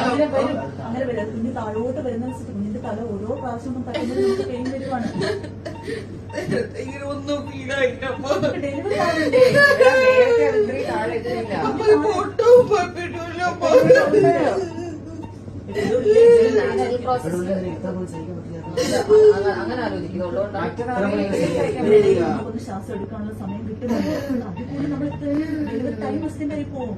അങ്ങനെ വരും അങ്ങനെ വരും കുഞ്ഞ് താഴോട്ട് വരുന്ന കുഞ്ഞിന്റെ തല ഓരോ പ്രാവശ്യം തട്ടുമ്പോൾ നമുക്ക് പെയിൻ വരുവാണ് ഡെലിവറി താഴെ അങ്ങനെ ആലോചിക്കുന്നുള്ളതുകൊണ്ടാണ് നമുക്കൊന്ന് ശ്വാസം എടുക്കാനുള്ള സമയം കിട്ടുന്നുണ്ട് അതിൽ നമ്മൾ ടൈം പോകും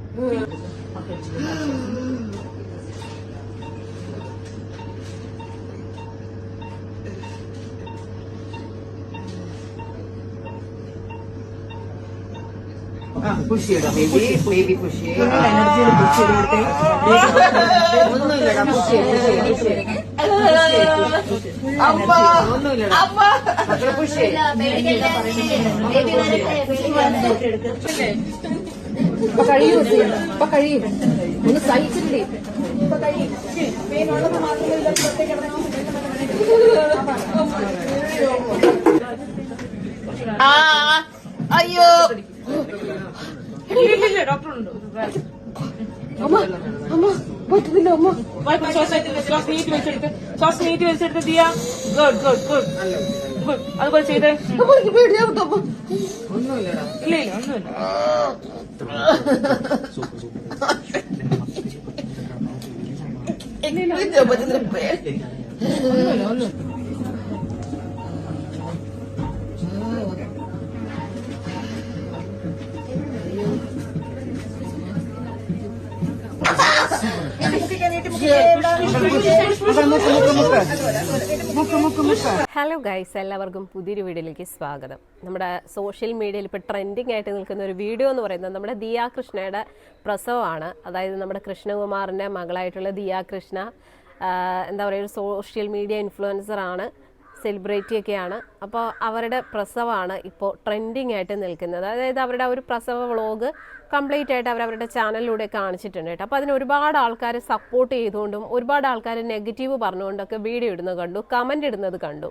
പുഷ് ചെയ്യണം ബേബി ബേബി പുഷ് ചെയ്യും. എനർജിയിൽ പുഷ് ചെയ്തിട്ട് ഒന്നുമില്ലടാ പുഷ് ഒന്നുമില്ലടാ. പുഷ് ഇപ്പൊ കഴിയൂ ഇപ്പൊ കഴിയും. ഒന്ന് സഹിച്ചില്ലേ ഇപ്പൊ കഴിയും. മാത്രമേ അയ്യോ. പറ്റുന്നില്ല അമ്മ ശ്വാസം നീട്ടി വെച്ചെടുത്ത് ശ്വാസം നീട്ടി വെച്ചെടുത്ത് Diya good good good good അതുപോലെ ചെയ്തേ ഇല്ല ഇല്ല ഒന്നുമില്ല പേര് ഒന്നുമില്ല ഹലോ ഗൈസ് എല്ലാവർക്കും പുതിയൊരു വീഡിയോയിലേക്ക് സ്വാഗതം. നമ്മുടെ സോഷ്യൽ മീഡിയയിൽ ഇപ്പോൾ ട്രെൻഡിങ് ആയിട്ട് നിൽക്കുന്ന ഒരു വീഡിയോ എന്ന് പറയുന്നത് നമ്മുടെ ദിയ കൃഷ്ണയുടെ പ്രസവമാണ്. അതായത് നമ്മുടെ കൃഷ്ണകുമാറിന്റെ മകളായിട്ടുള്ള ദിയ കൃഷ്ണ എന്താ പറയുക ഒരു സോഷ്യൽ മീഡിയ ഇൻഫ്ലുവൻസർ ആണ്. സെലിബ്രിറ്റി ഒക്കെയാണ് അപ്പോൾ അവരുടെ പ്രസവമാണ് ഇപ്പോൾ ട്രെൻഡിങ് ആയിട്ട് നിൽക്കുന്നത്. അതായത് അവരുടെ ഒരു പ്രസവ വ്ളോഗ് കംപ്ലീറ്റ് ആയിട്ട് അവർ അവരുടെ ചാനലിലൂടെ കാണിച്ചിട്ടുണ്ട് കേട്ടോ. അപ്പോൾ അതിന് ഒരുപാട് ആൾക്കാർ സപ്പോർട്ട് ചെയ്തുകൊണ്ടും ഒരുപാട് ആൾക്കാർ നെഗറ്റീവ് പറഞ്ഞുകൊണ്ടൊക്കെ വീഡിയോ ഇടുന്നത് കണ്ടു കമന്റ് ഇടുന്നത് കണ്ടു.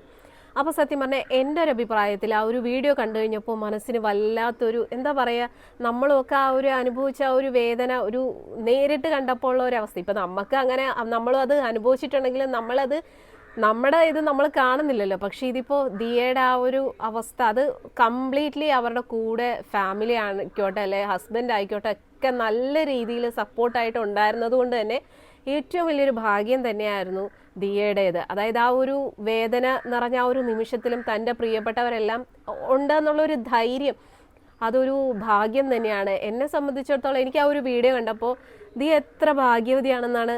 അപ്പോൾ സത്യം പറഞ്ഞാൽ എന്റെ ഒരു അഭിപ്രായത്തിൽ ആ ഒരു വീഡിയോ കണ്ടു കഴിഞ്ഞപ്പോൾ മനസ്സിന് വല്ലാത്തൊരു എന്താ പറയുക നമ്മളൊക്കെ ആ ഒരു അനുഭവിച്ച ആ ഒരു വേദന ഒരു നേരിട്ട് കണ്ടപ്പോൾ ഉള്ള ഒരു അവസ്ഥ. ഇപ്പം നമുക്ക് അങ്ങനെ നമ്മളും അത് അനുഭവിച്ചിട്ടുണ്ടെങ്കിലും നമ്മളത് നമ്മുടെ ഇത് നമ്മൾ കാണുന്നില്ലല്ലോ. പക്ഷെ ഇതിപ്പോ ദിയയുടെ ആ ഒരു അവസ്ഥ അത് കംപ്ലീറ്റ്ലി അവരുടെ കൂടെ ഫാമിലി ആയിക്കോട്ടെ അല്ലെ ഹസ്ബൻഡ് ആയിക്കോട്ടെ ഒക്കെ നല്ല രീതിയിൽ സപ്പോർട്ടായിട്ട് ഉണ്ടായിരുന്നത് കൊണ്ട് തന്നെ ഏറ്റവും വലിയൊരു ഭാഗ്യം തന്നെയായിരുന്നു ദിയയുടേത്. അതായത് ആ ഒരു വേദന നിറഞ്ഞ ആ ഒരു നിമിഷത്തിലും തന്റെ പ്രിയപ്പെട്ടവരെല്ലാം ഉണ്ട് ഉണ്ടെന്നുള്ളൊരു ധൈര്യം അതൊരു ഭാഗ്യം തന്നെയാണ്. എന്നെ സംബന്ധിച്ചിടത്തോളം എനിക്ക് ആ ഒരു വീഡിയോ കണ്ടപ്പോൾ ദി എത്ര ഭാഗ്യവതിയാണെന്നാണ്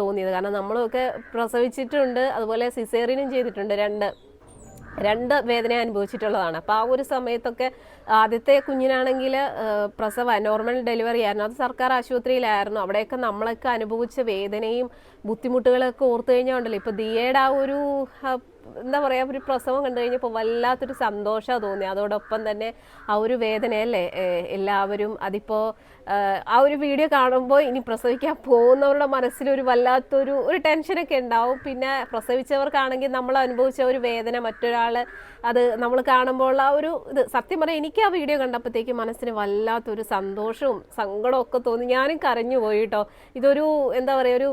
തോന്നിയത്. കാരണം നമ്മളൊക്കെ പ്രസവിച്ചിട്ടുണ്ട് അതുപോലെ സിസേറിനും ചെയ്തിട്ടുണ്ട്. രണ്ട് രണ്ട് വേദന അനുഭവിച്ചിട്ടുള്ളതാണ്. അപ്പോൾ ആ ഒരു സമയത്തൊക്കെ ആദ്യത്തെ കുഞ്ഞിനാണെങ്കിൽ പ്രസവ നോർമൽ ഡെലിവറി ആയിരുന്നു. അത് സർക്കാർ ആശുപത്രിയിലായിരുന്നു. അവിടെയൊക്കെ നമ്മളൊക്കെ അനുഭവിച്ച വേദനയും ബുദ്ധിമുട്ടുകളൊക്കെ ഓർത്തു കഴിഞ്ഞാൽ ഉണ്ടല്ലോ. ഇപ്പോൾ ദിയയുടെ ആ ഒരു എന്താ പറയുക ഒരു പ്രസവം കണ്ടു കഴിഞ്ഞപ്പോൾ വല്ലാത്തൊരു സന്തോഷം തോന്നി അതോടൊപ്പം തന്നെ ആ ഒരു വേദനയല്ലേ എല്ലാവരും അതിപ്പോ ആ ഒരു വീഡിയോ കാണുമ്പോൾ ഇനി പ്രസവിക്കാൻ പോകുന്നവരുടെ മനസ്സിലൊരു വല്ലാത്തൊരു ഒരു ടെൻഷനൊക്കെ ഉണ്ടാവും. പിന്നെ പ്രസവിച്ചവർക്കാണെങ്കിൽ നമ്മൾ അനുഭവിച്ച ഒരു വേദന മറ്റൊരാൾ അത് നമ്മൾ കാണുമ്പോൾ ആ ഒരു ഇത് സത്യം പറയാം എനിക്ക് ആ വീഡിയോ കണ്ടപ്പോഴത്തേക്ക് മനസ്സിന് വല്ലാത്തൊരു സന്തോഷവും സങ്കടവും ഒക്കെ തോന്നി. ഞാനും കരഞ്ഞു പോയി കേട്ടോ ഇതൊരു എന്താ പറയുക ഒരു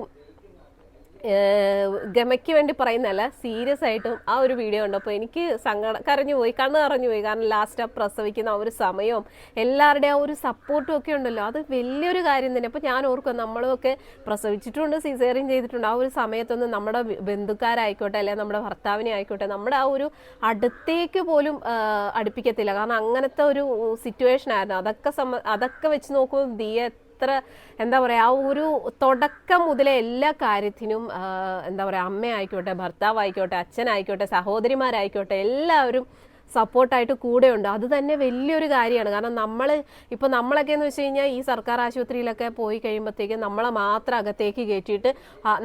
ഗമയ്ക്ക് വേണ്ടി പറയുന്നതല്ല സീരിയസ് ആയിട്ടും ആ ഒരു വീഡിയോ കണ്ടപ്പോൾ എനിക്ക് സങ്കടം കരഞ്ഞു പോയി കണ്ണ് കറഞ്ഞു പോയി. കാരണം ലാസ്റ്റ് ആ പ്രസവിക്കുന്ന ആ ഒരു സമയവും എല്ലാവരുടെയും ആ ഒരു സപ്പോർട്ടും ഒക്കെ ഉണ്ടല്ലോ. അത് വലിയൊരു കാര്യം തന്നെ. അപ്പോൾ ഞാൻ ഓർക്കും നമ്മളൊക്കെ പ്രസവിച്ചിട്ടുണ്ട് സിസേറിയൻ ചെയ്തിട്ടുണ്ട്. ആ ഒരു സമയത്തൊന്നും നമ്മുടെ ബന്ധുക്കാരായിക്കോട്ടെ അല്ലെങ്കിൽ നമ്മുടെ ഭർത്താവിനെ ആയിക്കോട്ടെ നമ്മുടെ ആ ഒരു അടുത്തേക്ക് പോലും അടുപ്പിക്കത്തില്ല. കാരണം അങ്ങനത്തെ ഒരു സിറ്റുവേഷൻ ആയിരുന്നു. അതൊക്കെ സമ അതൊക്കെ വെച്ച് നോക്കുമ്പോൾ ദിയ എത്ര എന്താ പറയുക ആ ഒരു തുടക്കം മുതലേ എല്ലാ കാര്യത്തിനും എന്താ പറയുക അമ്മയായിക്കോട്ടെ ഭർത്താവായിക്കോട്ടെ അച്ഛനായിക്കോട്ടെ സഹോദരിമാരായിക്കോട്ടെ എല്ലാവരും സപ്പോർട്ടായിട്ട് കൂടെയുണ്ട്. അത് തന്നെ വലിയൊരു കാര്യമാണ്. കാരണം നമ്മൾ ഇപ്പോൾ നമ്മളൊക്കെ എന്ന് വെച്ച് കഴിഞ്ഞാൽ ഈ സർക്കാർ ആശുപത്രിയിലൊക്കെ പോയി കഴിയുമ്പോഴത്തേക്കും നമ്മളെ മാത്രം അകത്തേക്ക് കയറ്റിയിട്ട്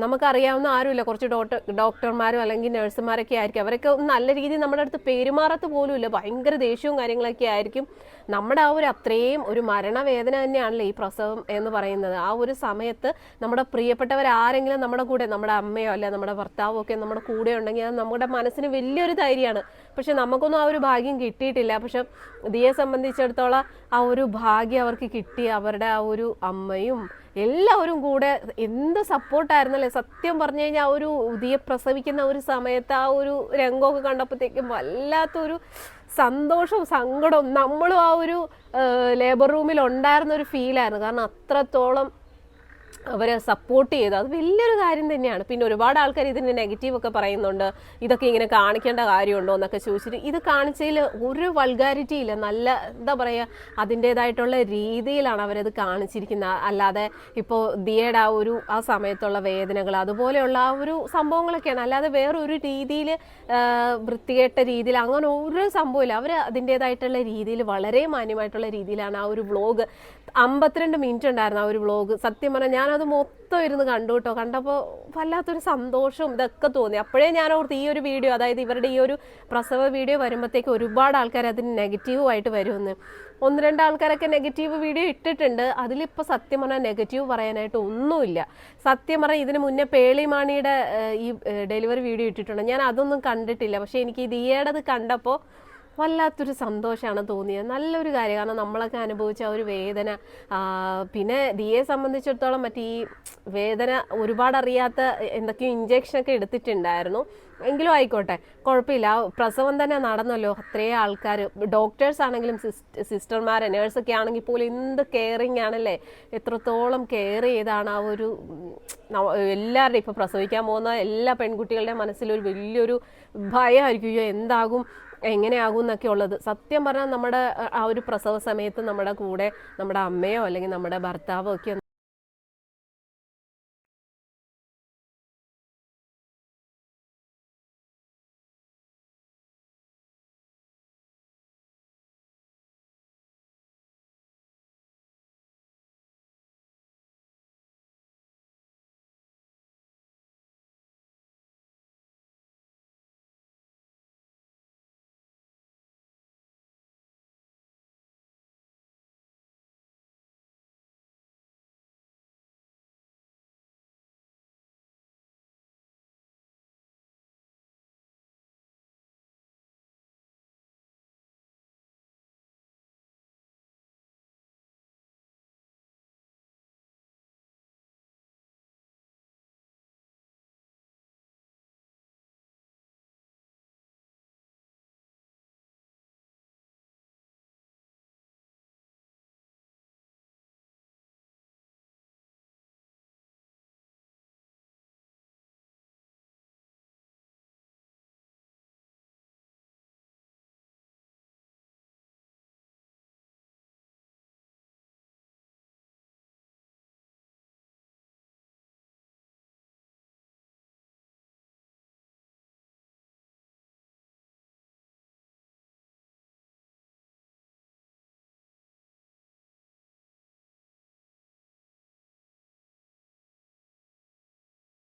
നമുക്കറിയാവുന്ന ആരുമില്ല. കുറച്ച് ഡോക്ടർ ഡോക്ടർമാരും അല്ലെങ്കിൽ നഴ്സുമാരൊക്കെ ആയിരിക്കും. അവരൊക്കെ നല്ല രീതിയിൽ നമ്മുടെ അടുത്ത് പെരുമാറത്ത് പോലും ഇല്ല ഭയങ്കര ദേഷ്യവും കാര്യങ്ങളൊക്കെ ആയിരിക്കും. നമ്മുടെ ആ ഒരു അത്രയും ഒരു മരണവേദന തന്നെയാണല്ലോ ഈ പ്രസവം എന്ന് പറയുന്നത്. ആ ഒരു സമയത്ത് നമ്മുടെ പ്രിയപ്പെട്ടവർ ആരെങ്കിലും നമ്മുടെ കൂടെ നമ്മുടെ അമ്മയോ അല്ല നമ്മുടെ ഭർത്താവോ ഒക്കെ നമ്മുടെ കൂടെ ഉണ്ടെങ്കിൽ അത് നമ്മുടെ മനസ്സിന് വലിയൊരു ധൈര്യമാണ്. പക്ഷെ നമുക്കൊന്നും ആ ഒരു ഭാഗ്യം കിട്ടിയിട്ടില്ല. പക്ഷെ ദിയെ സംബന്ധിച്ചിടത്തോളം ആ ഒരു ഭാഗ്യം അവർക്ക് കിട്ടി. അവരുടെ ആ ഒരു അമ്മയും എല്ലാവരും കൂടെ എന്ത് സപ്പോർട്ടായിരുന്നല്ലേ സത്യം പറഞ്ഞു കഴിഞ്ഞാൽ ആ ഒരു ഉദിയെ പ്രസവിക്കുന്ന ഒരു സമയത്ത് ആ ഒരു രംഗമൊക്കെ കണ്ടപ്പോഴത്തേക്കും വല്ലാത്തൊരു സന്തോഷവും സങ്കടവും നമ്മളും ആ ഒരു ലേബർ റൂമിൽ ഉണ്ടായിരുന്ന ഒരു ഫീലായിരുന്നു കാരണം അത്രത്തോളം അവരെ സപ്പോർട്ട് ചെയ്തു. അത് വലിയൊരു കാര്യം തന്നെയാണ്. പിന്നെ ഒരുപാട് ആൾക്കാർ ഇതിന്റെ നെഗറ്റീവ് ഒക്കെ പറയുന്നുണ്ട്. ഇതൊക്കെ ഇങ്ങനെ കാണിക്കേണ്ട കാര്യമുണ്ടോ എന്നൊക്കെ ചോദിച്ചിട്ട് ഇത് കാണിച്ചതിൽ ഒരു വൾഗാരിറ്റി ഇല്ല. നല്ല എന്താ പറയുക അതിന്റേതായിട്ടുള്ള രീതിയിലാണ് അവരത് കാണിച്ചിരിക്കുന്നത്. അല്ലാതെ ഇപ്പോൾ ദിയയുടെ ആ ഒരു ആ സമയത്തുള്ള വേദനകൾ അതുപോലെയുള്ള ആ ഒരു സംഭവങ്ങളൊക്കെയാണ്. അല്ലാതെ വേറൊരു രീതിയിൽ വൃത്തികെട്ട രീതിയിൽ അങ്ങനെ ഒരു സംഭവമില്ല. അവർ അതിന്റേതായിട്ടുള്ള രീതിയിൽ വളരെ മാന്യമായിട്ടുള്ള രീതിയിലാണ് ആ ഒരു വ്ളോഗ് അമ്പത്തിരണ്ട് മിനിറ്റ് ഉണ്ടായിരുന്നു ആ ഒരു വ്ളോഗ് സത്യം പറഞ്ഞാൽ ഞാനത് മൊത്തം ഇരുന്ന് കണ്ടു കേട്ടോ കണ്ടപ്പോൾ വല്ലാത്തൊരു സന്തോഷവും ഇതൊക്കെ തോന്നി. അപ്പോഴേ ഞാൻ ഓർത്ത് ഈ ഒരു വീഡിയോ അതായത് ഇവരുടെ ഈ ഒരു പ്രസവ വീഡിയോ വരുമ്പോഴത്തേക്ക് ഒരുപാട് ആൾക്കാർ അതിന് നെഗറ്റീവായിട്ട് വരുമെന്ന്. ഒന്ന് രണ്ട് ആൾക്കാരൊക്കെ നെഗറ്റീവ് വീഡിയോ ഇട്ടിട്ടുണ്ട്. അതിലിപ്പോൾ സത്യം പറഞ്ഞാൽ നെഗറ്റീവ് പറയാനായിട്ട് ഒന്നുമില്ല. സത്യം പറഞ്ഞാൽ ഇതിന് മുന്നേ പേളിമാണിയുടെ ഈ ഡെലിവറി വീഡിയോ ഇട്ടിട്ടുണ്ട്. ഞാൻ അതൊന്നും കണ്ടിട്ടില്ല. പക്ഷേ എനിക്ക് ഇത് ദിയേടത് കണ്ടപ്പോൾ വല്ലാത്തൊരു സന്തോഷമാണ് തോന്നിയത്. നല്ലൊരു കാര്യം. കാരണം നമ്മളൊക്കെ അനുഭവിച്ച ആ ഒരു വേദന പിന്നെ ദിയെ സംബന്ധിച്ചിടത്തോളം മറ്റേ ഈ വേദന ഒരുപാട് അറിയാത്ത എന്തൊക്കെയോ ഇഞ്ചക്ഷനൊക്കെ എടുത്തിട്ടുണ്ടായിരുന്നു. എങ്കിലും ആയിക്കോട്ടെ കുഴപ്പമില്ല. പ്രസവം തന്നെ നടന്നല്ലോ. അത്രയും ആൾക്കാർ ഡോക്ടേഴ്സ് ആണെങ്കിലും സിസ്റ്റർമാർ നേഴ്സൊക്കെ ആണെങ്കിൽ പോലും എന്ത് കെയറിങ് ആണല്ലേ? എത്രത്തോളം കെയർ ചെയ്താണ് ആ ഒരു എല്ലാവരുടെയും ഇപ്പോൾ പ്രസവിക്കാൻ പോകുന്ന എല്ലാ പെൺകുട്ടികളുടെയും മനസ്സിലൊരു വലിയൊരു ഭയമായിരിക്കും എന്താകും? എങ്ങനെയാകും എന്നൊക്കെ ഉള്ളത്. സത്യം പറഞ്ഞാൽ നമ്മുടെ ആ ഒരു പ്രസവ സമയത്ത് നമ്മുടെ കൂടെ നമ്മുടെ അമ്മയോ അല്ലെങ്കിൽ നമ്മുടെ ഭർത്താവോ ഒക്കെ